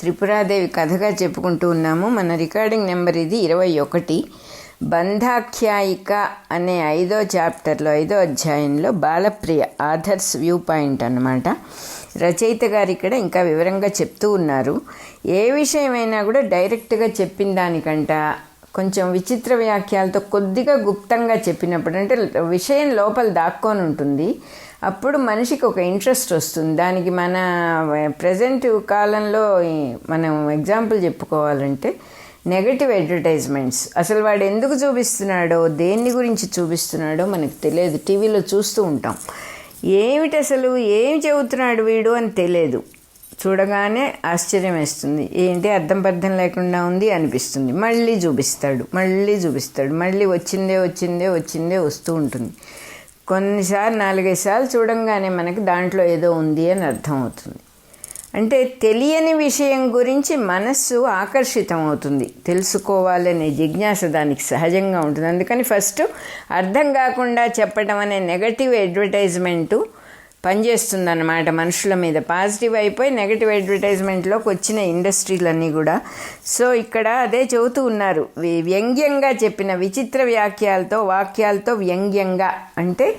త్రిపురాదేవి కథగా చెప్పుకుంటూ ఉన్నాము. మన రికార్డింగ్ నెంబర్ ఇది ఇరవై ఒకటి. బంధాఖ్యాయిక అనే ఐదో చాప్టర్లో ఐదో అధ్యాయంలో బాలప్రియ ఆథర్స్ వ్యూ పాయింట్ అన్నమాట. రచయిత గారు ఇక్కడ ఇంకా వివరంగా చెప్తూ ఉన్నారు. ఏ విషయమైనా కూడా డైరెక్ట్గా చెప్పిన దానికంట కొంచెం విచిత్ర వ్యాఖ్యలతో కొద్దిగా గుప్తంగా చెప్పినప్పుడు అంటే విషయం లోపల దాక్కొని ఉంటుంది. అప్పుడు మనిషికి ఒక ఇంట్రెస్ట్ వస్తుంది. దానికి మన ప్రజెంట్ కాలంలో మనం ఎగ్జాంపుల్ చెప్పుకోవాలంటే నెగటివ్ అడ్వర్టైజ్మెంట్స్ అసలు వాడు ఎందుకు చూపిస్తున్నాడో దేన్ని గురించి చూపిస్తున్నాడో మనకు తెలియదు. టీవీలో చూస్తూ ఉంటాం. ఏమిటి అసలు ఏం చెబుతున్నాడు వీడు అని తెలియదు. చూడగానే ఆశ్చర్యం వేస్తుంది. ఏంటి అర్థం పర్థం లేకుండా ఉంది అనిపిస్తుంది. మళ్ళీ చూపిస్తాడు మళ్ళీ చూపిస్తాడు మళ్ళీ వచ్చిందే వచ్చిందే వచ్చిందే వస్తూ ఉంటుంది. కొన్నిసార్లు నాలుగైదు సార్లు చూడంగానే మనకి దాంట్లో ఏదో ఉంది అని అర్థం అవుతుంది అంటే తెలియని విషయం గురించి మనస్సు ఆకర్షితం అవుతుంది తెలుసుకోవాలనే జిజ్ఞాస దానికి సహజంగా ఉంటుంది. అందుకని ఫస్ట్ అర్థం కాకుండా చెప్పడం అనే నెగటివ్ అడ్వర్టైజ్మెంటు పనిచేస్తుందన్నమాట మనుషుల మీద. పాజిటివ్ అయిపోయి నెగటివ్ అడ్వర్టైజ్మెంట్లోకి వచ్చిన ఇండస్ట్రీలన్నీ కూడా. సో ఇక్కడ అదే చెబుతూ ఉన్నారు. వ్యంగ్యంగా చెప్పిన విచిత్ర వ్యాఖ్యలతో వాక్యాలతో వ్యంగ్యంగా. అంటే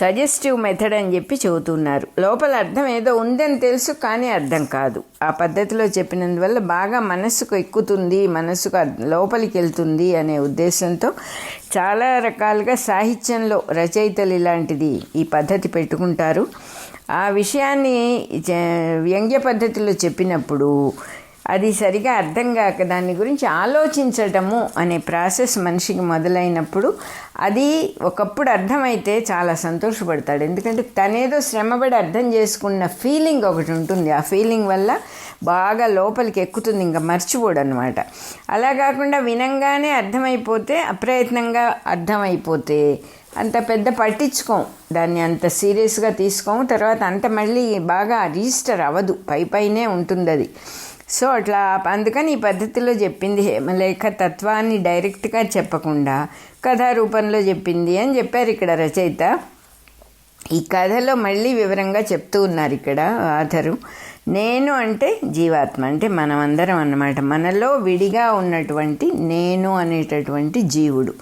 సజెస్టివ్ మెథడ్ అని చెప్పి చెబుతున్నారు. లోపల అర్థం ఏదో ఉందని తెలుసు కానీ అర్థం కాదు. ఆ పద్ధతిలో చెప్పినందువల్ల బాగా మనస్సుకు ఎక్కుతుంది మనస్సుకు లోపలికి వెళ్తుంది అనే ఉద్దేశంతో చాలా రకాలుగా సాహిత్యంలో రచయితలు ఇలాంటిది ఈ పద్ధతి పెట్టుకుంటారు. ఆ విషయాన్ని వ్యంగ్య పద్ధతిలో చెప్పినప్పుడు అది సరిగా అర్థం కాక దాని గురించి ఆలోచించటము అనే ప్రాసెస్ మనిషికి మొదలైనప్పుడు అది ఒకప్పుడు అర్థమైతే చాలా సంతోషపడతాడు. ఎందుకంటే తనేదో శ్రమపడి అర్థం చేసుకున్న ఫీలింగ్ ఒకటి ఉంటుంది. ఆ ఫీలింగ్ వల్ల బాగా లోపలికి ఎక్కుతుంది ఇంకా మర్చిపోడు అనమాట అలా కాకుండా వినంగానే అర్థమైపోతే అప్రయత్నంగా అర్థమైపోతే అంత పెద్ద పట్టించుకోం. దాన్ని అంత సీరియస్గా తీసుకోము. తర్వాత అంత మళ్ళీ బాగా రిజిస్టర్ అవ్వదు. పై పైనే ఉంటుంది అది సో అట్లా అందుకని ఈ పద్ధతిలో చెప్పింది హేమలేఖ తత్వాన్ని డైరెక్ట్గా చెప్పకుండా కథారూపంలో చెప్పింది అని చెప్పారు ఇక్కడ రచయిత. ఈ కథలో మళ్ళీ వివరంగా చెప్తూ ఉన్నారు ఇక్కడ ఆధరు నేను అంటే జీవాత్మ అంటే మనమందరం అన్నమాట. మనలో విడిగా ఉన్నటువంటి నేను అనేటటువంటి జీవుడు.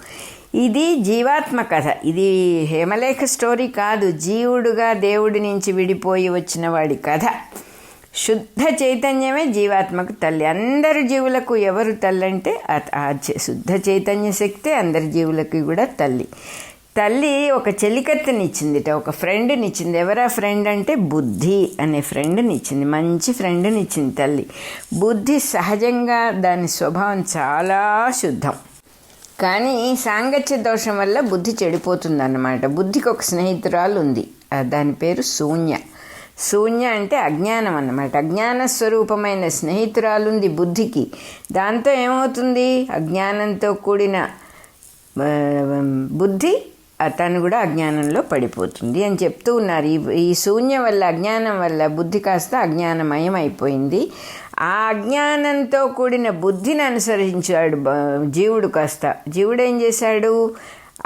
ఇది జీవాత్మ కథ. ఇది హేమలేఖ స్టోరీ కాదు. జీవుడుగా దేవుడి నుంచి విడిపోయి వచ్చిన వాడి కథ. శుద్ధ చైతన్యమే జీవాత్మకు తల్లి. అందరి జీవులకు ఎవరు తల్లి అంటే ఆ- శుద్ధ చైతన్య శక్తే అందరి జీవులకి కూడా తల్లి. తల్లి ఒక చెలికత్తనిచ్చిందిట ఒక ఫ్రెండ్ని ఇచ్చింది ఎవరా ఫ్రెండ్ అంటే బుద్ధి అనే ఫ్రెండ్ని ఇచ్చింది మంచి ఫ్రెండ్నిచ్చింది తల్లి. బుద్ధి సహజంగా దాని స్వభావం చాలా శుద్ధం. కానీ సాంగత్య దోషం వల్ల బుద్ధి చెడిపోతుందన్నమాట. బుద్ధికి ఒక స్నేహితురాలు ఉంది దాని పేరు శూన్య. శూన్య అంటే అజ్ఞానం అన్నమాట. అజ్ఞాన స్వరూపమైన స్నేహితురాలుంది బుద్ధికి. దాంతో ఏమవుతుంది? అజ్ఞానంతో కూడిన బుద్ధి తను కూడా అజ్ఞానంలో పడిపోతుంది అని చెప్తూ ఉన్నారు. ఈ ఈ శూన్య వల్ల అజ్ఞానం వల్ల బుద్ధి కాస్త అజ్ఞానమయం అయిపోయింది. ఆ అజ్ఞానంతో కూడిన బుద్ధిని అనుసరించాడు జీవుడు కాస్త. జీవుడు ఏం చేశాడు?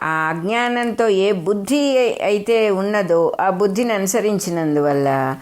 ఆ అజ్ఞానంతో ఏ బుద్ధి అయితే ఉన్నదో ఆ బుద్ధిని అనుసరించినందువల్ల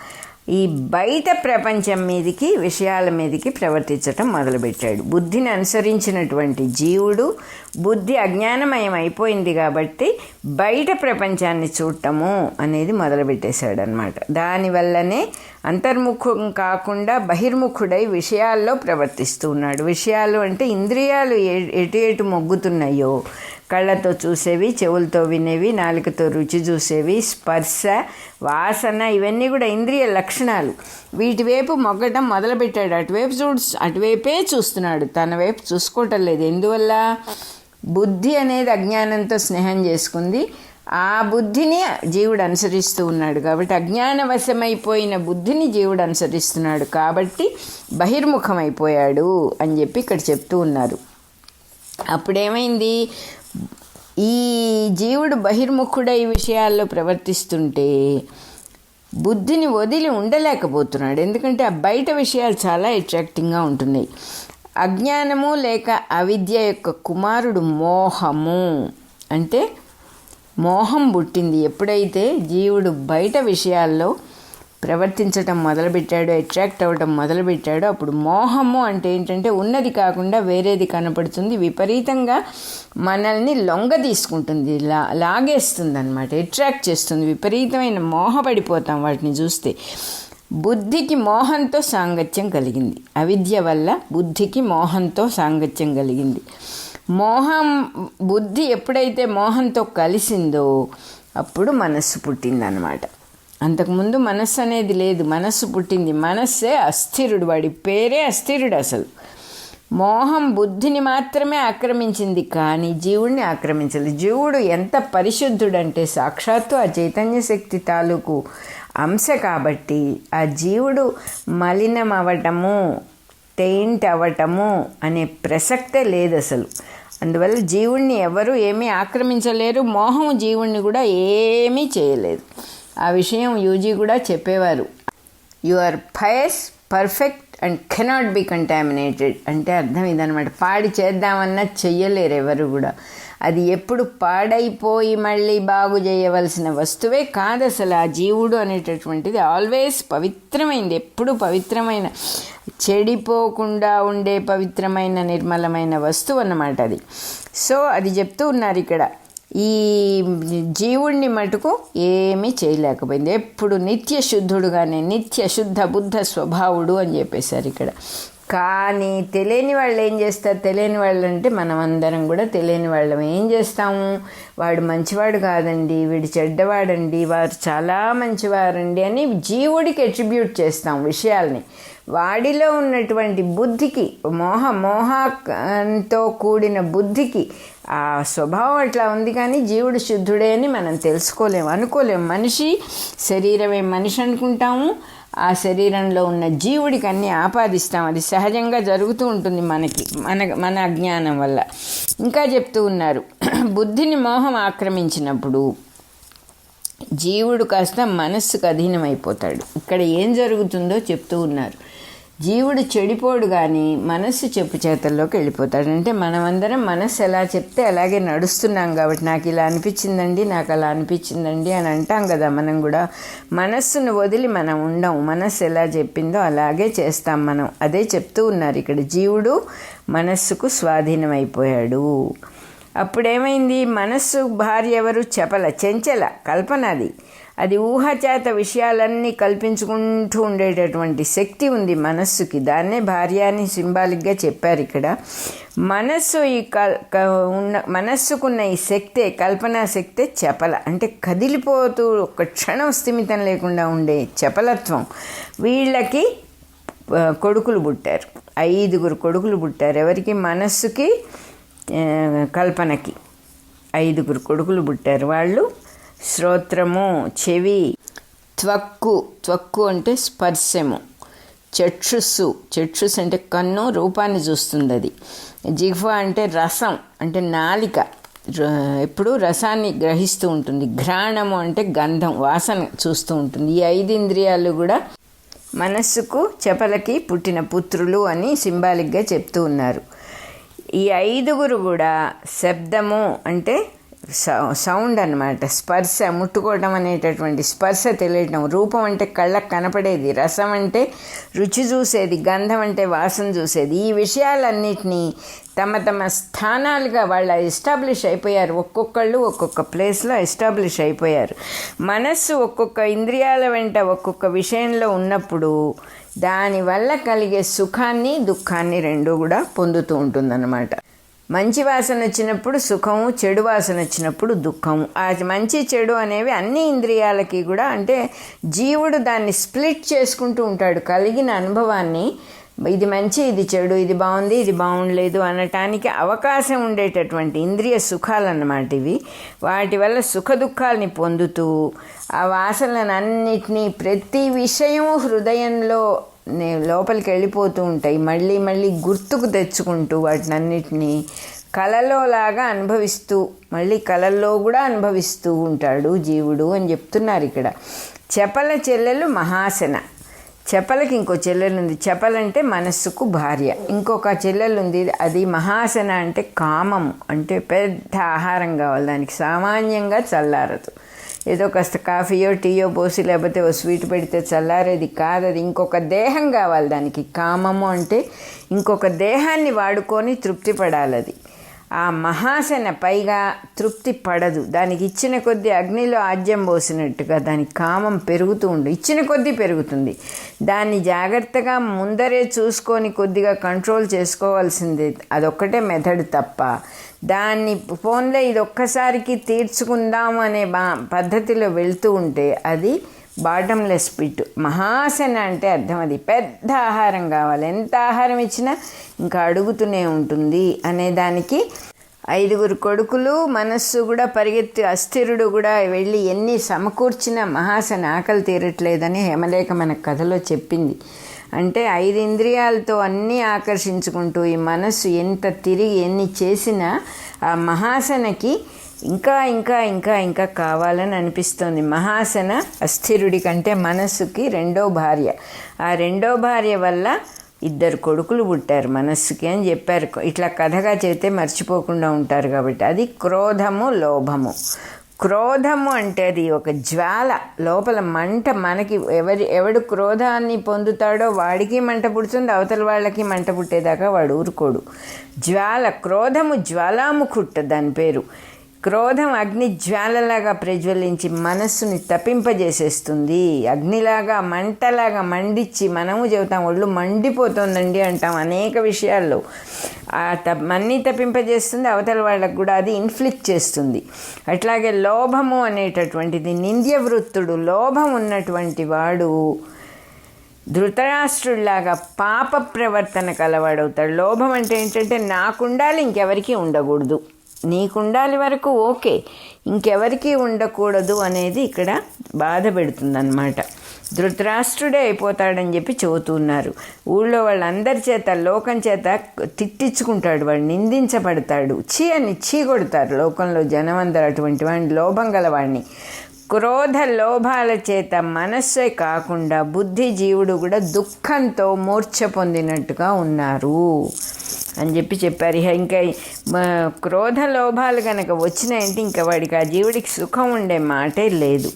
ఈ బయట ప్రపంచం మీదకి విషయాల మీదకి ప్రవర్తించటం మొదలుపెట్టాడు. బుద్ధిని అనుసరించినటువంటి జీవుడు బుద్ధి అజ్ఞానమయం అయిపోయింది కాబట్టి బయట ప్రపంచాన్ని చూడటము అనేది మొదలుపెట్టేశాడు అనమాట దానివల్లనే అంతర్ముఖం కాకుండా బహిర్ముఖుడై విషయాల్లో ప్రవర్తిస్తూ ఉన్నాడు. విషయాలు అంటే ఇంద్రియాలు ఏ- ఎటు ఎటు మొగ్గుతున్నాయో కళ్ళతో చూసేవి చెవులతో వినేవి నాలుకతో రుచి చూసేవి స్పర్శ వాసన ఇవన్నీ కూడా ఇంద్రియ లక్షణాలు. వీటి వైపు మొగ్గటం మొదలుపెట్టాడు. అటువైపు చూ అటువైపే చూస్తున్నాడు. తన వైపు చూసుకోవటం లేదు. ఎందువల్ల? బుద్ధి అనేది అజ్ఞానంతో స్నేహం చేసుకుంది. ఆ బుద్ధిని జీవుడు అనుసరిస్తూ ఉన్నాడు. కాబట్టి అజ్ఞానవశమైపోయిన బుద్ధిని జీవుడు అనుసరిస్తున్నాడు. కాబట్టి బహిర్ముఖమైపోయాడు అని చెప్పి ఇక్కడ చెప్తూ ఉన్నారు. అప్పుడేమైంది? ఈ జీవుడు బహిర్ముఖుడై విషయాల్లో ప్రవర్తిస్తుంటే బుద్ధిని వదిలి ఉండలేకపోతున్నాడు. ఎందుకంటే ఆ బయట విషయాలు చాలా అట్రాక్టింగ్గా ఉంటున్నాయి. అజ్ఞానము లేక అవిద్య యొక్క కుమారుడు మోహము. అంటే మోహం పుట్టింది. ఎప్పుడైతే జీవుడు బయట విషయాల్లో ప్రవర్తించటం మొదలుపెట్టాడు అట్రాక్ట్ అవ్వటం మొదలుపెట్టాడు. అప్పుడు మోహము అంటే ఏంటంటే ఉన్నది కాకుండా వేరేది కనపడుతుంది. విపరీతంగా మనల్ని లొంగ తీసుకుంటుంది లా లాగేస్తుంది అనమాట అట్రాక్ట్ చేస్తుంది. విపరీతమైన మోహపడిపోతాం వాటిని చూస్తే. బుద్ధికి మోహంతో సాంగత్యం కలిగింది. అవిద్య వల్ల బుద్ధికి మోహంతో సాంగత్యం కలిగింది. మోహం బుద్ధి ఎప్పుడైతే మోహంతో కలిసిందో అప్పుడు మనస్సు పుట్టిందనమాట అంతకుముందు మనస్సు అనేది లేదు మనస్సు పుట్టింది. మనస్సే అస్థిరుడు వాడి పేరే అస్థిరుడు అసలు. మోహం బుద్ధిని మాత్రమే ఆక్రమించింది కానీ జీవుడిని ఆక్రమించలేదు జీవుడు ఎంత పరిశుద్ధుడంటే సాక్షాత్తు ఆ చైతన్య శక్తి తాలూకు అంశ కాబట్టి ఆ జీవుడు మలినం అవ్వటము టెయింట్ అవ్వటము అనే ప్రసక్తే లేదు అసలు. అందువల్ల జీవుణ్ణి ఎవరు ఏమీ ఆక్రమించలేరు మోహం జీవుణ్ణి కూడా ఏమీ చేయలేదు. ఆ విషయం యూజీ కూడా చెప్పేవారు. Your are perfect and cannot be contaminated అంటే అర్థం ఇదనమాట పాడి చేద్దామన్నా చెయ్యలేరు ఎవరు కూడా. అది ఎప్పుడు పాడైపోయి మళ్ళీ బాగు చేయవలసిన వస్తువే కాదు అసలు. ఆ జీవుడు అనేటటువంటిది ఆల్వేస్ పవిత్రమైంది. ఎప్పుడు పవిత్రమైన చెడిపోకుండా ఉండే పవిత్రమైన నిర్మలమైన వస్తువు అన్నమాట అది. సో అది చెప్తూ ఉన్నారు ఇక్కడ. ఈ జీవుణ్ణి మటుకు ఏమీ చేయలేకపోయింది. ఎప్పుడు నిత్య శుద్ధుడుగానే నిత్య శుద్ధ బుద్ధ స్వభావుడు అని చెప్పేశారు ఇక్కడ. కానీ తెలియని వాళ్ళు ఏం చేస్తారు? తెలియని వాళ్ళు అంటే మనం అందరం కూడా తెలియని వాళ్ళం. ఏం చేస్తాము వాడు మంచివాడు కాదండి వీడు చెడ్డవాడండి వారు చాలా మంచివారండి అని జీవుడికి అట్రిబ్యూట్ చేస్తాం విషయాల్ని. వాడిలో ఉన్నటువంటి బుద్ధికి మోహ మోహంతో కూడిన బుద్ధికి ఆ స్వభావం అట్లా ఉంది కానీ జీవుడు శుద్ధుడే అని మనం తెలుసుకోలేము అనుకోలేము మనిషి శరీరమే మనిషి అనుకుంటాము ఆ శరీరంలో ఉన్న జీవుడికి అన్నీ ఆపాదిస్తాం. అది సహజంగా జరుగుతూ ఉంటుంది మనకి మన మన అజ్ఞానం వల్ల. ఇంకా చెప్తూ ఉన్నారు. బుద్ధిని మోహం ఆక్రమించినప్పుడు జీవుడు కాస్త మనస్సుకు అధీనమైపోతాడు. ఇక్కడ ఏం జరుగుతుందో చెప్తూ ఉన్నారు. జీవుడు చెడిపోడు కానీ మనస్సు చెప్పు చేతల్లోకి వెళ్ళిపోతాడు. అంటే మనమందరం మనస్సు ఎలా చెప్తే అలాగే నడుస్తున్నాం కాబట్టి నాకు ఇలా అనిపించిందండి నాకు అలా అనిపించిందండి అని అంటాం కదా మనం కూడా. మనస్సును వదిలి మనం ఉండం మనస్సు ఎలా చెప్పిందో అలాగే చేస్తాం మనం. అదే చెప్తూ ఉన్నారు ఇక్కడ. జీవుడు మనస్సుకు స్వాధీనమైపోయాడు. అప్పుడేమైంది? మనస్సు భార్య ఎవరు? చెప్పల చెంచల కల్పనది అది ఊహచేత విషయాలన్నీ కల్పించుకుంటూ ఉండేటటువంటి శక్తి ఉంది మనస్సుకి. దాన్నే భార్య అని సింబాలిక్గా చెప్పారు ఇక్కడ. మనస్సు ఈ కల్ ఉన్న మనస్సుకున్న ఈ శక్తే కల్పనా శక్తే చపల. అంటే కదిలిపోతూ ఒక క్షణం స్థిమితం లేకుండా ఉండే చపలత్వం. వీళ్ళకి కొడుకులు పుట్టారు. ఐదుగురు కొడుకులు పుట్టారు. ఎవరికి? మనస్సుకి కల్పనకి. ఐదుగురు కొడుకులు పుట్టారు. వాళ్ళు శ్రోత్రము చెవి. త్వక్కు. త్వక్కు అంటే స్పర్శము. చక్షుస్సు. చక్షుస్ అంటే కన్ను రూపాన్ని చూస్తుంది అది జిహ్వ అంటే రసం అంటే నాలిక. ఎప్పుడు రసాన్ని గ్రహిస్తూ ఉంటుంది. ఘ్రాణము అంటే గంధం వాసన చూస్తూ ఉంటుంది. ఈ ఐదు ఇంద్రియాలు కూడా మనస్సుకు చెపలకి పుట్టిన పుత్రులు అని సింబాలిక్గా చెప్తూ ఉన్నారు. ఈ ఐదుగురు కూడా శబ్దము అంటే సౌండ్ అనమాట స్పర్శ ముట్టుకోవటం అనేటటువంటి స్పర్శ తెలియటం. రూపం అంటే కళ్ళకు కనపడేది. రసం అంటే రుచి చూసేది. గంధం అంటే వాసన చూసేది. ఈ విషయాలన్నిటినీ తమ తమ స్థానాలుగా వాళ్ళ ఎస్టాబ్లిష్ అయిపోయారు. ఒక్కొక్కళ్ళు ఒక్కొక్క ప్లేస్లో ఎస్టాబ్లిష్ అయిపోయారు. మనస్సు ఒక్కొక్క ఇంద్రియాల వెంట ఒక్కొక్క విషయంలో ఉన్నప్పుడు దానివల్ల కలిగే సుఖాన్ని దుఃఖాన్ని రెండు కూడా పొందుతూ ఉంటుందన్నమాట. మంచి వాసన వచ్చినప్పుడు సుఖము చెడు వాసన వచ్చినప్పుడు దుఃఖము. ఆ మంచి చెడు అనేవి అన్ని ఇంద్రియాలకి కూడా అంటే జీవుడు దాన్ని స్ప్లిట్ చేసుకుంటూ ఉంటాడు. కలిగిన అనుభవాన్ని ఇది మంచి ఇది చెడు ఇది బాగుంది ఇది బాగుండలేదు అనటానికి అవకాశం ఉండేటటువంటి ఇంద్రియ సుఖాలన్నమాట ఇవి. వాటి వల్ల సుఖ దుఃఖాలని పొందుతూ ఆ వాసనలను అన్నిటినీ ప్రతి విషయము హృదయంలో లోపలికి వెళ్ళిపోతూ ఉంటాయి. మళ్ళీ మళ్ళీ గుర్తుకు తెచ్చుకుంటూ వాటిని అన్నిటినీ కలలో లాగా అనుభవిస్తూ మళ్ళీ కళల్లో కూడా అనుభవిస్తూ ఉంటాడు జీవుడు అని చెప్తున్నారు ఇక్కడ. చెపల చెల్లెలు మహాసన. చెపలకి ఇంకో చెల్లెలు ఉంది చెపలంటే మనస్సుకు భార్య. ఇంకొక చెల్లెలు ఉంది అది మహాసన అంటే కామం అంటే పెద్ద ఆహారం కావాలి. దానికి సామాన్యంగా చల్లారదు. ఏదో కాస్త కాఫీయో టీయో పోసి లేకపోతే ఓ స్వీట్ పెడితే చల్లారేది కాదు అది ఇంకొక దేహం కావాలి దానికి. కామము అంటే ఇంకొక దేహాన్ని వాడుకొని తృప్తి పడాలి అది ఆ మహాసన పైగా తృప్తి పడదు. దానికి ఇచ్చిన కొద్దీ అగ్నిలో ఆజ్యం పోసినట్టుగా దాని కామం పెరుగుతూ ఉండు. ఇచ్చిన కొద్దీ పెరుగుతుంది. దాన్ని జాగ్రత్తగా ముందరే చూసుకొని కొద్దిగా కంట్రోల్ చేసుకోవాల్సిందే. అదొక్కటే మెథడ్ తప్ప. దాన్ని ఫోన్లో ఇది ఒక్కసారికి తీర్చుకుందాం అనే బా పద్ధతిలో వెళ్తూ ఉంటే అది బాటంలెస్ పిట్ మహాసన అంటే అర్థం అది. పెద్ద ఆహారం కావాలి. ఎంత ఆహారం ఇచ్చినా ఇంకా అడుగుతూనే ఉంటుంది అనే దానికి ఐదుగురు కొడుకులు మనస్సు కూడా పరిగెత్తి అస్థిరుడు కూడా వెళ్ళి ఎన్ని సమకూర్చినా మహాసన ఆకలి తీరట్లేదని హేమలేఖ మన కథలో చెప్పింది. అంటే ఐదు ఇంద్రియాలతో అన్నీ ఆకర్షించుకుంటూ ఈ మనస్సు ఎంత తిరిగి ఎన్ని చేసినా ఆ మహాసనకి ఇంకా ఇంకా ఇంకా ఇంకా కావాలని అనిపిస్తోంది. మహాసన అస్థిరుడి కంటే మనస్సుకి రెండో భార్య. ఆ రెండో భార్య వల్ల ఇద్దరు కొడుకులు పుట్టారు మనస్సుకి అని చెప్పారు. ఇట్లా కథగా చేస్తే మర్చిపోకుండా ఉంటారు కాబట్టి. అది క్రోధము లోభము. క్రోధము అంటే అది ఒక జ్వాల. లోపల మంట మనకి ఎవరి ఎవడు క్రోధాన్ని పొందుతాడో వాడికి మంట పుడుతుంది అవతల వాళ్ళకి మంట పుట్టేదాకా వాడు ఊరుకోడు. జ్వాల క్రోధము జ్వాలాముఖుట్ట దాని పేరు. క్రోధం అగ్ని జ్వాలలాగా ప్రజ్వలించి మనస్సుని తప్పింపజేసేస్తుంది. అగ్నిలాగా మంటలాగా మండిచ్చి మనము చెబుతాం ఒళ్ళు మండిపోతుందండి అంటాం అనేక విషయాల్లో. ఆ త తప్పింపజేస్తుంది అవతల వాళ్ళకు కూడా అది ఇన్ఫ్లిక్ట్ చేస్తుంది. అట్లాగే లోభము అనేటటువంటిది నింద్య వృత్తుడు లోభం ఉన్నటువంటి వాడు ధృతరాష్ట్రుడిలాగా పాప ప్రవర్తన కలవాడవుతాడు. లోభం అంటే ఏంటంటే నాకుండాలి ఇంకెవరికీ ఉండకూడదు. నీకుండాలి వరకు ఓకే. ఇంకెవరికీ ఉండకూడదు అనేది ఇక్కడ బాధ పెడుతుందన్నమాట. ధృతరాష్ట్రుడే అయిపోతాడని చెప్పి చెబుతున్నారు ఊళ్ళో వాళ్ళందరి చేత లోకం చేత తిట్టించుకుంటాడు వాడు నిందించబడతాడు. చీ అని చీ కొడతారు లోకంలో జనం అందరు అటువంటి వాడిని లోభం గలవాడిని క్రోధ లోభాల చేత మనస్సే కాకుండా బుద్ధి జీవుడు కూడా దుఃఖంతో మూర్ఛ పొందినట్టుగా ఉన్నారు. అని చెప్పి చెప్పారు. ఇక ఇంకా క్రోధ లోభాలు కనుక వచ్చినాయంటే ఇంకా వాడికి ఆ జీవుడికి సుఖం ఉండే మాటే లేదు.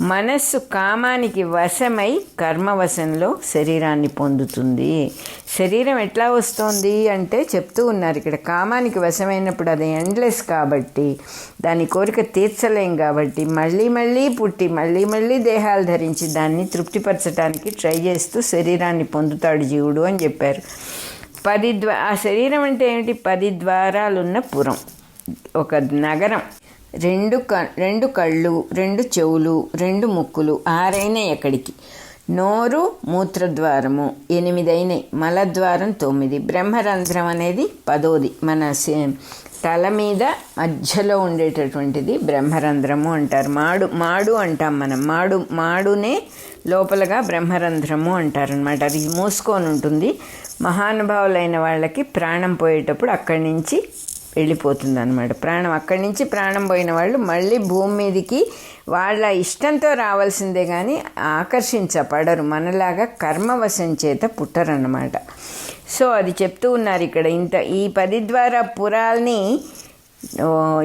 మనస్సు కామానికి వశమై కర్మవశంలో శరీరాన్ని పొందుతుంది. శరీరం ఎట్లా వస్తుంది అంటే చెప్తూ ఉన్నారు. ఇక్కడ కామానికి వశమైనప్పుడు అది ఎండ్లెస్ కాబట్టి దాని కోరిక తీర్చలేం కాబట్టి మళ్ళీ మళ్ళీ పుట్టి మళ్ళీ మళ్ళీ దేహాలు ధరించి దాన్ని తృప్తిపరచడానికి ట్రై చేస్తూ శరీరాన్ని పొందుతాడు జీవుడు అని చెప్పారు. పది ద్వా ఆ శరీరం అంటే ఏమిటి? పది ద్వారాలున్న పురం. ఒక నగరం. రెండు క రెండు కళ్ళు రెండు చెవులు రెండు ముక్కులు ఆరైనాయి ఎక్కడికి? నోరు మూత్రద్వారము ఎనిమిది మలద్వారం తొమ్మిది. బ్రహ్మరంధ్రం అనేది పదోది. మన సే- తల మీద మధ్యలో ఉండేటటువంటిది బ్రహ్మరంధ్రము అంటారు. మాడు మాడు అంటాం మనం. మాడు మాడునే లోపలగా బ్రహ్మరంధ్రము అంటారనమాట అది మూసుకొని ఉంటుంది. మహానుభావులైన వాళ్ళకి ప్రాణం పోయేటప్పుడు అక్కడి నుంచి వెళ్ళిపోతుంది అనమాట ప్రాణం అక్కడి నుంచి ప్రాణం పోయిన వాళ్ళు మళ్ళీ భూమి మీదకి వాళ్ళ ఇష్టంతో రావాల్సిందే కానీ ఆకర్షించబడరు. మనలాగా కర్మవశం చేత పుట్టరన్నమాట. సో అది చెప్తూ ఉన్నారు ఇక్కడ ఇంత ఈ పది ద్వారా పురాల్ని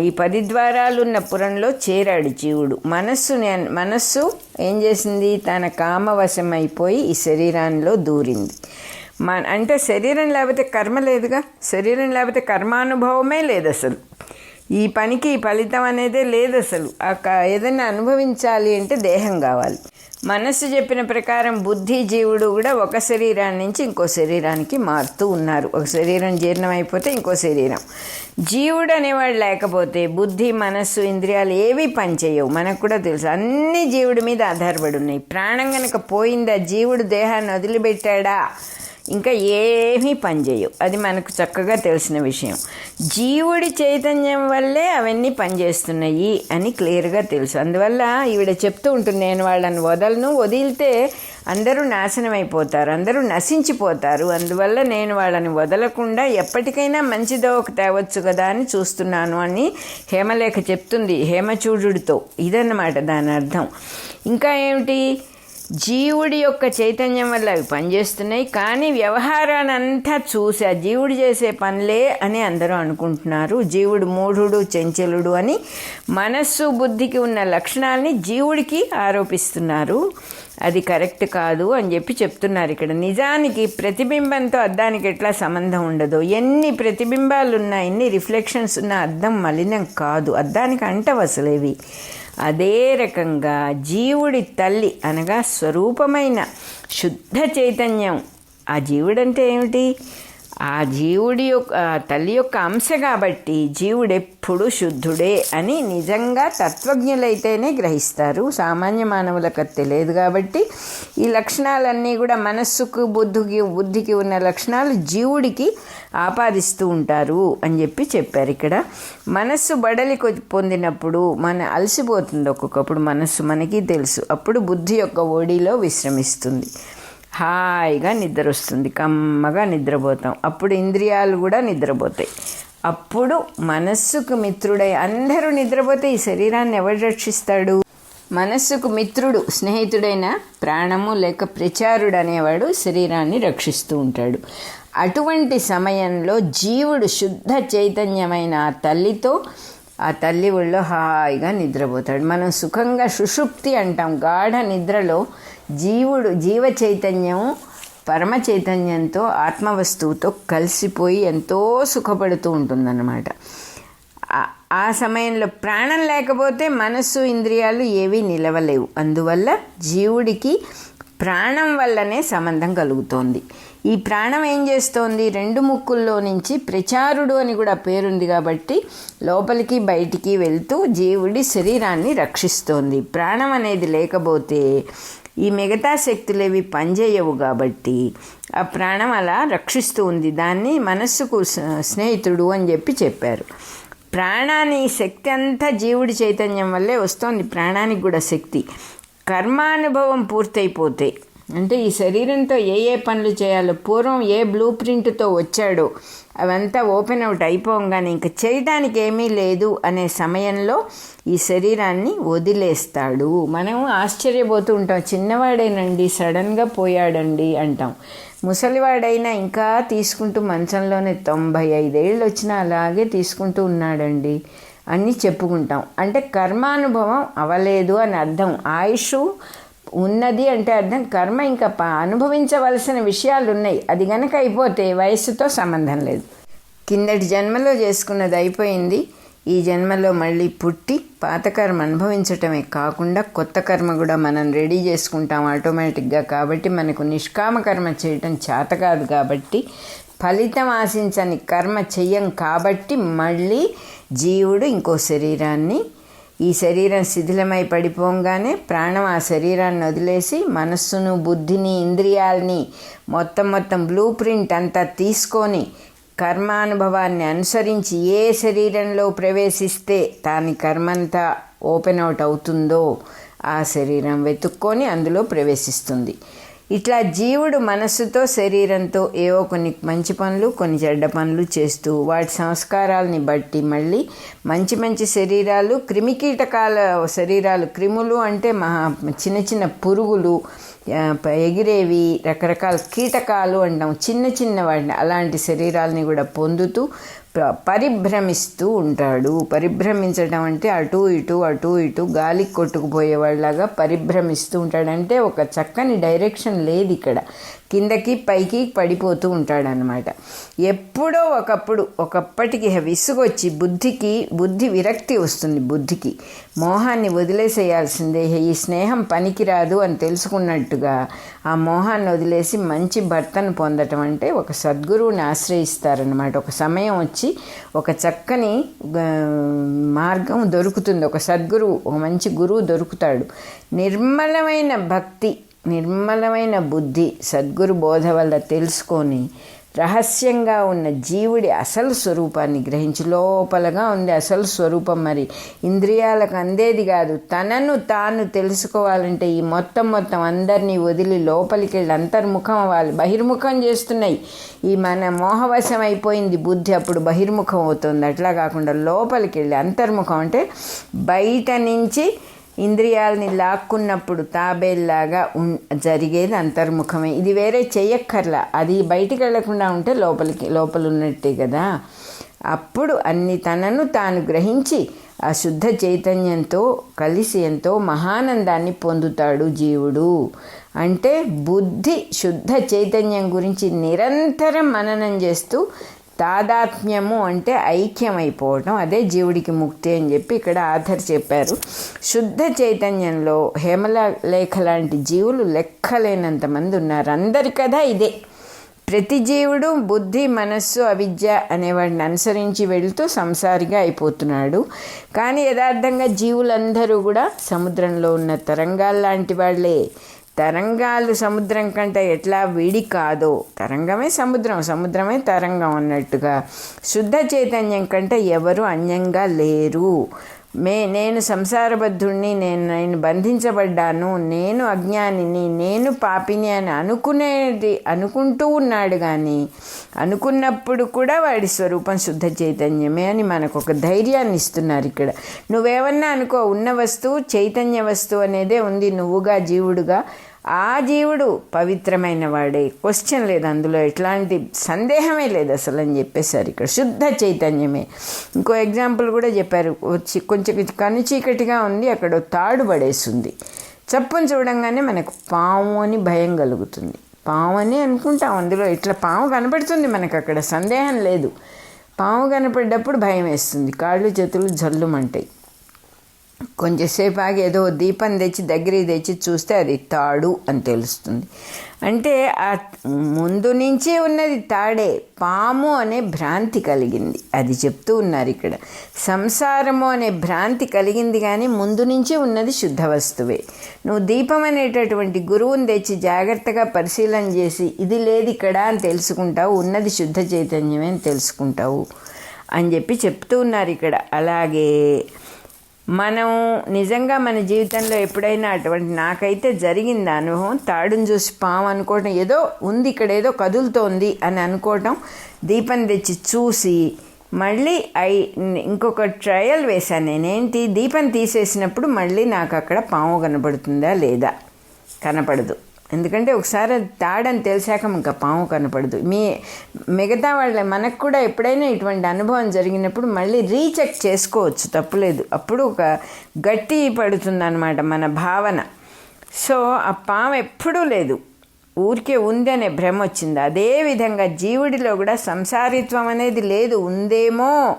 ఈ పది ద్వారాలున్న పురంలో చేరాడు జీవుడు. మనస్సుని మనస్సు ఏం చేసింది? తన కామవశం అయిపోయి ఈ శరీరాల్లో దూరింది. మన అంటే శరీరం లేకపోతే కర్మ లేదుగా. శరీరం లేకపోతే కర్మానుభవమే లేదు అసలు ఈ పనికి ఫలితం అనేదే లేదు అసలు ఆ క- ఏదైనా అనుభవించాలి అంటే దేహం కావాలి. మనస్సు చెప్పిన ప్రకారం బుద్ధి జీవుడు కూడా ఒక శరీరాన్ని నుంచి ఇంకో శరీరానికి మారుతూ ఉన్నారు. ఒక శరీరం జీర్ణం అయిపోతే ఇంకో శరీరం. జీవుడు అనేవాడు లేకపోతే బుద్ధి మనస్సు ఇంద్రియాలు ఏవి పనిచేయవు మనకు కూడా తెలుసు. అన్ని జీవుడి మీద ఆధారపడి ఉన్నాయి. ప్రాణం కనుక పోయిందా జీవుడు దేహాన్ని వదిలిపెట్టాడా? ఇంకా ఏమీ పనిచేయవు అది మనకు చక్కగా తెలిసిన విషయం. జీవుడి చైతన్యం వల్లే అవన్నీ పనిచేస్తున్నాయి అని క్లియర్గా తెలుసు. అందువల్ల ఈవిడ చెప్తూ ఉంటుంది నేను వాళ్ళని వదలను వదిలితే అందరూ నాశనం అయిపోతారు అందరూ నశించిపోతారు. అందువల్ల నేను వాళ్ళని వదలకుండా ఎప్పటికైనా మంచిదో ఒక తేవచ్చు కదా అని చూస్తున్నాను అని హేమలేఖ చెప్తుంది హేమచూడుడితో ఇదన్నమాట దాని అర్థం. ఇంకా ఏమిటి? జీవుడి యొక్క చైతన్యం వల్ల అవి పనిచేస్తున్నాయి కానీ వ్యవహారాన్ని అంతా జీవుడు చేసే పనులే అని అందరూ అనుకుంటున్నారు. జీవుడు మూఢుడు చెంచలుడు అని మనస్సు బుద్ధికి ఉన్న లక్షణాలని జీవుడికి ఆరోపిస్తున్నారు. అది కరెక్ట్ కాదు అని చెప్పి చెప్తున్నారు ఇక్కడ. నిజానికి ప్రతిబింబంతో అద్దానికి ఎట్లా సంబంధం ఉండదు. ఎన్ని ప్రతిబింబాలు ఉన్నా ఎన్ని రిఫ్లెక్షన్స్ ఉన్న అద్దం మలినం కాదు. అద్దానికి అంటవసలేవి అదే రకంగా జీవుడి తల్లి అనగా స్వరూపమైన శుద్ధ చైతన్యం. ఆ జీవుడంటే ఏమిటి? ఆ జీవుడి యొక్క తల్లి యొక్క అంశ కాబట్టి జీవుడు ఎప్పుడు శుద్ధుడే అని నిజంగా తత్వజ్ఞులైతేనే గ్రహిస్తారు. సామాన్య మానవులకు తెలియదు కాబట్టి ఈ లక్షణాలన్నీ కూడా మనస్సుకు బుద్ధికి బుద్ధికి ఉన్న లక్షణాలు జీవుడికి ఆపాదిస్తూ ఉంటారు అని చెప్పి చెప్పారు ఇక్కడ. మనస్సు బడలి పొందినప్పుడు మన అలసిపోతుంది ఒక్కొక్కప్పుడు మనస్సు మనకి తెలుసు. అప్పుడు బుద్ధి యొక్క ఒడిలో విశ్రమిస్తుంది. హాయిగా నిద్ర వస్తుంది కమ్మగా నిద్రపోతాం. అప్పుడు ఇంద్రియాలు కూడా నిద్రపోతాయి. అప్పుడు మనస్సుకు మిత్రుడై అందరూ నిద్రపోతే ఈ శరీరాన్ని ఎవరు రక్షిస్తాడు? మనస్సుకు మిత్రుడు స్నేహితుడైన ప్రాణము లేక ప్రచారుడు అనేవాడు శరీరాన్ని రక్షిస్తూ ఉంటాడు. అటువంటి సమయంలో జీవుడు శుద్ధ చైతన్యమైన ఆ తల్లితో ఆ తల్లి ఒళ్ళో హాయిగా నిద్రపోతాడు. మనం సుఖంగా సుషుప్తి అంటాం. గాఢ నిద్రలో జీవుడు జీవ చైతన్యం పరమ చైతన్యంతో ఆత్మవస్తువుతో కలిసిపోయి ఎంతో సుఖపడుతూ ఉంటుందన్నమాట. ఆ- ఆ సమయంలో ప్రాణం లేకపోతే మనస్సు ఇంద్రియాలు ఏవీ నిలవలేవు. అందువల్ల జీవుడికి ప్రాణం వల్లనే సంబంధం కలుగుతోంది. ఈ ప్రాణం ఏం చేస్తోంది? రెండు ముక్కుల్లో నుంచి ప్రచారుడు అని కూడా పేరుంది కాబట్టి లోపలికి బయటికి వెళ్తూ జీవుడి శరీరాన్ని రక్షిస్తోంది. ప్రాణం అనేది లేకపోతే ఈ మిగతా శక్తులేవి పనిచేయవు కాబట్టి ఆ ప్రాణం అలా రక్షిస్తూ ఉంది. దాన్ని మనస్సుకు స్నేహితుడు అని చెప్పి చెప్పారు. ప్రాణాన్ని శక్తి అంతా జీవుడి చైతన్యం వల్లే వస్తోంది. ప్రాణానికి కూడా శక్తి. కర్మానుభవం పూర్తయిపోతే అంటే ఈ శరీరంతో ఏ ఏ పనులు చేయాలో పూర్వం ఏ బ్లూ ప్రింట్తో వచ్చాడో అవంతా ఓపెన్ అవుట్ అయిపోగానే ఇంకా చేయడానికి ఏమీ లేదు అనే సమయంలో ఈ శరీరాన్ని వదిలేస్తాడు. మనం ఆశ్చర్యపోతూ ఉంటాం. చిన్నవాడేనండి సడన్గా పోయాడండి అంటాం. ముసలివాడైనా ఇంకా తీసుకుంటూ మంచంలోనే తొంభై ఐదేళ్ళు వచ్చినా అలాగే తీసుకుంటూ ఉన్నాడండి అని చెప్పుకుంటాం. అంటే కర్మానుభవం అవలేదు అని అర్థం. ఆయుష్ ఉన్నది అంటే అర్థం. కర్మ ఇంకా అనుభవించవలసిన విషయాలు ఉన్నాయి అది గనక అయిపోతే వయస్సుతో సంబంధం లేదు. కిందటి జన్మలో చేసుకున్నది అయిపోయింది. ఈ జన్మలో మళ్ళీ పుట్టి పాత కర్మ అనుభవించటమే కాకుండా కొత్త కర్మ కూడా మనం రెడీ చేసుకుంటాం ఆటోమేటిక్గా. కాబట్టి మనకు నిష్కామ కర్మ చేయటం చేత కాదు కాబట్టి ఫలితం ఆశించని కర్మ చెయ్యం కాబట్టి మళ్ళీ జీవుడు ఇంకో శరీరాన్ని ఈ శరీరం శిథిలమై పడిపోగానే ప్రాణం ఆ శరీరాన్ని వదిలేసి మనస్సును బుద్ధిని ఇంద్రియాలని మొత్తం మొత్తం బ్లూ ప్రింట్ అంతా తీసుకొని కర్మానుభవాన్ని అనుసరించి ఏ శరీరంలో ప్రవేశిస్తే దాని కర్మంతా ఓపెన్ అవుట్ అవుతుందో ఆ శరీరం వెతుక్కొని అందులో ప్రవేశిస్తుంది. ఇట్లా జీవుడు మనస్సుతో శరీరంతో ఏవో కొన్ని మంచి పనులు కొన్ని చెడ్డ పనులు చేస్తూ వాటి సంస్కారాలని బట్టి మళ్ళీ మంచి మంచి శరీరాలు క్రిమికీటకాల శరీరాలు క్రిములు అంటే మహా చిన్న చిన్న పురుగులు ఎగిరేవి రకరకాల కీటకాలు అంటాం చిన్న చిన్న వాటిని అలాంటి శరీరాలని కూడా పొందుతూ పరిభ్రమిస్తూ ఉంటాడు. పరిభ్రమించడం అంటే అటు ఇటు అటు ఇటు గాలికి కొట్టుకుపోయేవాళ్ళలాగా పరిభ్రమిస్తూ ఉంటాడంటే ఒక చక్కని డైరెక్షన్ లేదు ఇక్కడ. కిందకి పైకి పడిపోతూ ఉంటాడనమాట ఎప్పుడో ఒకప్పుడు ఒకప్పటికి విసుగొచ్చి బుద్ధికి బుద్ధి విరక్తి వస్తుంది బుద్ధికి. మోహాన్ని వదిలేసేయాల్సిందే. ఈ స్నేహం పనికిరాదు అని తెలుసుకున్నట్టుగా ఆ మోహాన్ని వదిలేసి మంచి భర్తను పొందటం అంటే ఒక సద్గురువుని ఆశ్రయిస్తారనమాట ఒక సమయం వచ్చి ఒక చక్కని మార్గం దొరుకుతుంది. ఒక సద్గురువు ఒక మంచి గురువు దొరుకుతాడు. నిర్మలమైన భక్తి నిర్మలమైన బుద్ధి సద్గురు బోధ వల్ల తెలుసుకొని రహస్యంగా ఉన్న జీవుడి అసలు స్వరూపాన్ని గ్రహించి. లోపలగా ఉంది అసలు స్వరూపం మరి. ఇంద్రియాలకు అందేది కాదు. తనను తాను తెలుసుకోవాలంటే ఈ మొత్తం మొత్తం అందరినీ వదిలి లోపలికి వెళ్ళి అంతర్ముఖం అవ్వాలి. బహిర్ముఖం చేస్తున్నాయి. ఈ మన మోహవశం అయిపోయింది బుద్ధి అప్పుడు బహిర్ముఖం అవుతుంది. అట్లా కాకుండా లోపలికి వెళ్ళి అంతర్ముఖం అంటే బయట నుంచి ఇంద్రియాలని లాక్కున్నప్పుడు తాబేల్లాగా ఉం జరిగేది అంతర్ముఖమే. ఇది వేరే చెయ్యక్కర్లా. అది బయటికి వెళ్ళకుండా ఉంటే లోపలికి లోపల ఉన్నట్టే కదా. అప్పుడు అన్ని తనను తాను గ్రహించి ఆ శుద్ధ చైతన్యంతో కలిసి ఎంతో మహానందాన్ని పొందుతాడు జీవుడు. అంటే బుద్ధి శుద్ధ చైతన్యం గురించి నిరంతరం మననం చేస్తూ తాదాత్మ్యము అంటే ఐక్యమైపోవటం. అదే జీవుడికి ముక్తి అని చెప్పి ఇక్కడ ఆధర్ చెప్పారు. శుద్ధ చైతన్యంలో హేమల లేఖ లాంటి జీవులు లెక్కలేనంత మంది ఉన్నారు. అందరి కథ ఇదే. ప్రతి జీవుడు బుద్ధి మనస్సు అవిద్య అనేవాడిని అనుసరించి వెళుతూ సంసారిగా అయిపోతున్నాడు. కానీ యథార్థంగా జీవులందరూ కూడా సముద్రంలో ఉన్న తరంగాల్లాంటి వాళ్ళే తరంగాలు సముద్రం కంటే ఎట్లా విడి కాదో. తరంగమే సముద్రం సముద్రమే తరంగం అన్నట్టుగా. శుద్ధ చైతన్యం కంటే ఎవరు అన్యంగా లేరు. మే నేను సంసారబద్ధుణ్ణి నేను నేను బంధించబడ్డాను నేను అజ్ఞానిని నేను పాపిని అని అనుకునేది అనుకుంటూ ఉన్నాడు కానీ అనుకున్నప్పుడు కూడా వాడి స్వరూపం శుద్ధ చైతన్యమే అని మనకు ఒక ధైర్యాన్ని ఇస్తున్నారు ఇక్కడ. నువ్వేమన్నా అనుకో ఉన్న వస్తువు చైతన్య వస్తువు అనేదే ఉంది. నువ్వుగా జీవుడుగా ఆ జీవుడు పవిత్రమైన వాడే. క్వశ్చన్ లేదు అందులో. ఎట్లాంటి సందేహమే లేదు అసలు అని చెప్పేశారు ఇక్కడ. శుద్ధ చైతన్యమే. ఇంకో ఎగ్జాంపుల్ కూడా చెప్పారు. వచ్చి కొంచెం కను చీకటిగా ఉంది అక్కడ తాడు పడేస్తుంది. చప్పును చూడంగానే మనకు పాము అని భయం కలుగుతుంది. పాము అని అనుకుంటాం అందులో. ఇట్లా పాము కనపడుతుంది మనకు అక్కడ. సందేహం లేదు. పాము కనపడ్డప్పుడు భయం వేస్తుంది. కాళ్ళు చేతులు జల్లుమంటాయి. కొంచెంసేపు ఆగి ఏదో దీపం తెచ్చి దగ్గరికి తెచ్చి చూస్తే అది తాడు అని తెలుస్తుంది. అంటే ఆ ముందు నుంచి ఉన్నది తాడే పాము అనే భ్రాంతి కలిగింది. అది చెప్తూ ఉన్నారు ఇక్కడ. సంసారము అనే భ్రాంతి కలిగింది కానీ ముందు నుంచే ఉన్నది శుద్ధ వస్తువే. నువ్వు దీపం అనేటటువంటి గురువుని తెచ్చి జాగ్రత్తగా పరిశీలన చేసి ఇది లేదు ఇక్కడ అని తెలుసుకుంటావు ఉన్నది శుద్ధ చైతన్యమే అని తెలుసుకుంటావు అని చెప్పి చెప్తూ ఉన్నారు ఇక్కడ. అలాగే మనం నిజంగా మన జీవితంలో ఎప్పుడైనా అటువంటి నాకైతే జరిగింది అనుభవం తాడుని చూసి పాము అనుకోవటం ఏదో ఉంది ఇక్కడ ఏదో కదులుతోంది అని అనుకోవటం దీపం తెచ్చి చూసి మళ్ళీ ఐ ఇంకొక ట్రయల్ వేశాను నేనేంటి దీపం తీసేసినప్పుడు మళ్ళీ నాకు అక్కడ పాము కనపడుతుందా లేదా? కనపడదు. ఎందుకంటే ఒకసారి తాడని తెలిసాక ఇంకా పాము కనపడదు. మీ మిగతా వాళ్ళ మనకు కూడా ఎప్పుడైనా ఇటువంటి అనుభవం జరిగినప్పుడు మళ్ళీ రీచెక్ చేసుకోవచ్చు తప్పులేదు. అప్పుడు ఒక గట్టి పడుతుందన్నమాట మన భావన. సో ఆ పాము ఎప్పుడూ లేదు. ఊరికే ఉంది అనే భ్రమ వచ్చింది. అదేవిధంగా జీవుడిలో కూడా సంసారిత్వం అనేది లేదు. ఉందేమో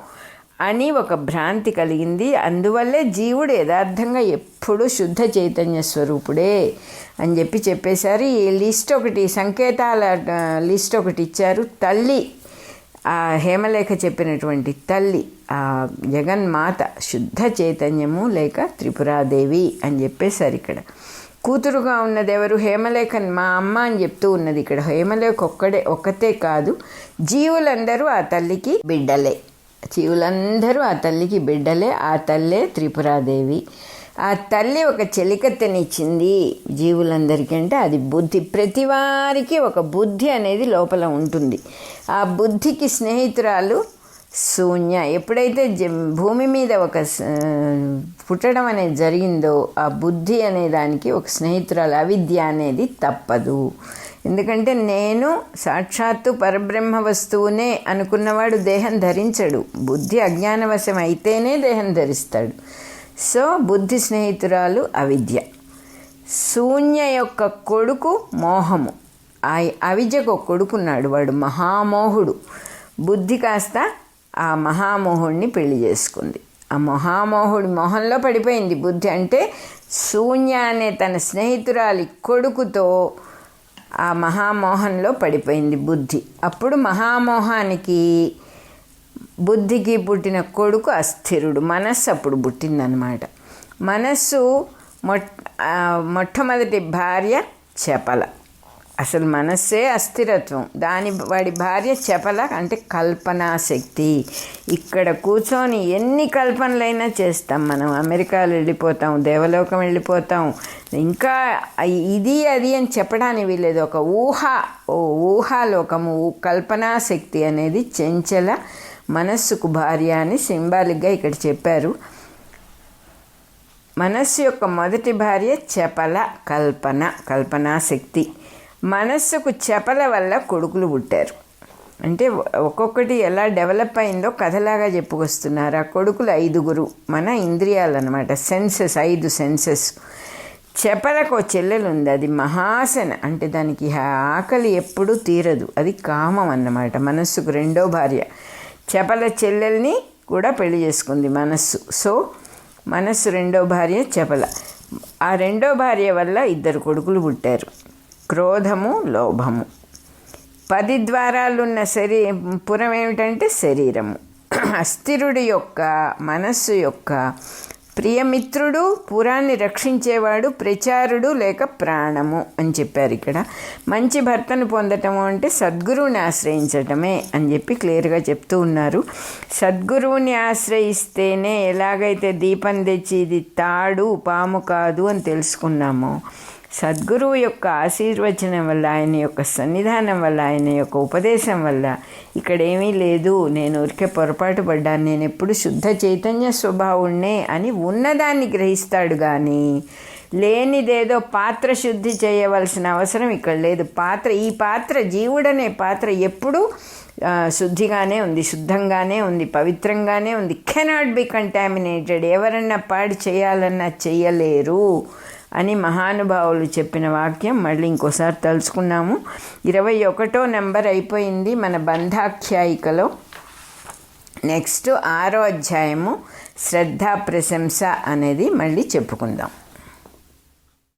అని ఒక భ్రాంతి కలిగింది. అందువల్లే జీవుడు యథార్థంగా ఎప్పుడూ శుద్ధ చైతన్య స్వరూపుడే అని చెప్పి చెప్పేశారు. ఈ లిస్ట్ ఒకటి సంకేతాల లిస్ట్ ఒకటి ఇచ్చారు. తల్లి ఆ హేమలేఖ చెప్పినటువంటి తల్లి ఆ జగన్మాత శుద్ధ చైతన్యము లేక త్రిపురాదేవి అని చెప్పేశారు ఇక్కడ. కూతురుగా ఉన్నది ఎవరు? హేమలేఖ మా అమ్మ అని చెప్తూ ఉన్నది ఇక్కడ. హేమలేఖ ఒక్కడే ఒక్కతే కాదు. జీవులందరూ ఆ తల్లికి బిడ్డలే. జీవులందరూ ఆ తల్లికి బిడ్డలే ఆ తల్లే త్రిపురాదేవి. ఆ తల్లి ఒక చెలికత్తెనిచ్చింది జీవులందరికీ అంటే అది బుద్ధి ప్రతి వారికి ఒక బుద్ధి అనేది లోపల ఉంటుంది. ఆ బుద్ధికి స్నేహితురాలు శూన్య. ఎప్పుడైతే భూమి మీద ఒక పుట్టడం అనేది జరిగిందో ఆ బుద్ధి అనే దానికి ఒక స్నేహితురాలు అవిద్య అనేది తప్పదు. ఎందుకంటే నేను సాక్షాత్తు పరబ్రహ్మ వస్తువునే అనుకున్నవాడు దేహం ధరించడు. బుద్ధి అజ్ఞానవశం అయితేనే దేహం ధరిస్తాడు. సో బుద్ధి స్నేహితురాలు అవిద్య. శూన్య యొక్క కొడుకు మోహము. ఆ అవిద్యకు ఒక కొడుకున్నాడు వాడు మహామోహుడు. బుద్ధి కాస్త ఆ మహామోహుడిని పెళ్ళి చేసుకుంది. ఆ మహామోహుడి మొహంలో పడిపోయింది బుద్ధి అంటే శూన్య అనే తన స్నేహితురాలి కొడుకుతో ఆ మహామోహంలో పడిపోయింది బుద్ధి. అప్పుడు మహామోహానికి బుద్ధికి పుట్టిన కొడుకు అస్థిరుడు. మనస్సు అప్పుడు పుట్టిందనమాట మనస్సు మొట్ట మొట్టమొదటి భార్య చపల అసలు మనస్సే అస్థిరత్వం. దాని వాడి భార్య చపల అంటే కల్పనా శక్తి. ఇక్కడ కూర్చొని ఎన్ని కల్పనలైనా చేస్తాం మనం. అమెరికాలో వెళ్ళిపోతాం దేవలోకం వెళ్ళిపోతాం. ఇంకా ఇది అది అని చెప్పడానికి వీలేదు ఒక ఊహ ఓ ఊహాలోకము కల్పనా శక్తి అనేది చెంచల మనస్సుకు భార్య అని సింబాలిక్గా ఇక్కడ చెప్పారు. మనస్సు యొక్క మొదటి భార్య చపల కల్పన కల్పనా శక్తి. మనస్సుకు చపల వల్ల కొడుకులు పుట్టారు. అంటే ఒక్కొక్కటి ఎలా డెవలప్ అయిందో కథలాగా చెప్పుకొస్తున్నారు. ఆ కొడుకులు ఐదుగురు మన ఇంద్రియాలు అనమాట సెన్సెస్ ఐదు సెన్సెస్. చెపలకు చెల్లెలు ఉంది అది మహాసన. అంటే దానికి ఆకలి ఎప్పుడూ తీరదు. అది కామం అన్నమాట. మనస్సుకు రెండో భార్య. చెపల చెల్లెల్ని కూడా పెళ్ళి చేసుకుంది మనస్సు. సో మనస్సు రెండో భార్య చెపల. ఆ రెండో భార్య వల్ల ఇద్దరు కొడుకులు పుట్టారు. క్రోధము లోభము. పది ద్వారాలున్న శరీ పురం ఏమిటంటే శరీరము. అస్థిరుడి యొక్క మనస్సు యొక్క ప్రియమిత్రుడు పురాన్ని రక్షించేవాడు ప్రచారుడు లేక ప్రాణము అని చెప్పారు ఇక్కడ. మంచి భర్తను పొందటము అంటే సద్గురువుని ఆశ్రయించటమే అని చెప్పి క్లియర్గా చెప్తూ ఉన్నారు. సద్గురువుని ఆశ్రయిస్తేనే ఎలాగైతే దీపం తెచ్చి ఇది తాడు పాము కాదు అని తెలుసుకున్నామో సద్గురువు యొక్క ఆశీర్వచనం వల్ల ఆయన యొక్క సన్నిధానం వల్ల ఆయన యొక్క ఉపదేశం వల్ల ఇక్కడేమీ లేదు. నేను ఊరికే పొరపాటు పడ్డాను. నేను ఎప్పుడు శుద్ధ చైతన్య స్వభావుణ్ణే అని ఉన్నదాన్ని గ్రహిస్తాడు కానీ లేనిదేదో పాత్ర శుద్ధి చేయవలసిన అవసరం ఇక్కడ లేదు. పాత్ర ఈ పాత్ర జీవుడనే పాత్ర ఎప్పుడు శుద్ధిగానే ఉంది శుద్ధంగానే ఉంది పవిత్రంగానే ఉంది. కెనాట్ బి కంటామినేటెడ్ ఎవరన్నా పాడు చేయాలన్నా చేయలేరు. అని మహానుభావులు చెప్పిన వాక్యం మళ్ళీ ఇంకోసారి తలుచుకున్నాము. ఇరవై ఒకటో నెంబర్ అయిపోయింది మన బంధాఖ్యాయికలో. నెక్స్ట్ ఆరో అధ్యాయము శ్రద్ధా ప్రశంస అనేది మళ్ళీ చెప్పుకుందాం.